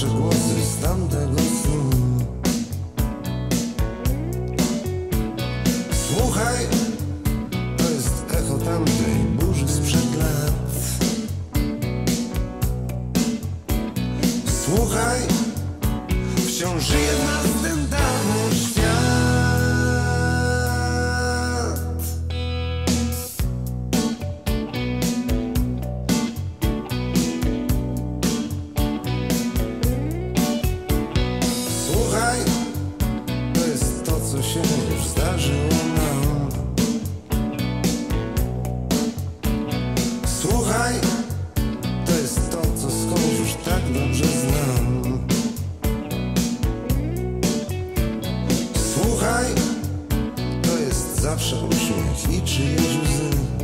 nasze głosy z tamtego snu. Słuchaj, to jest echo tamtej burzy sprzed lat. Słuchaj, wciąż żyje w nas co się już zdarzyło nam. Słuchaj, to jest to, co skądś już tak dobrze znam. Słuchaj, to jest zawsze uśmiech i czyjeś łzy.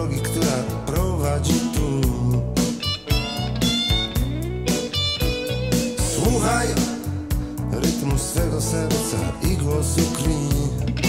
Drogi, która prowadzi tu. Słuchaj rytmu swego serca i głosu klin.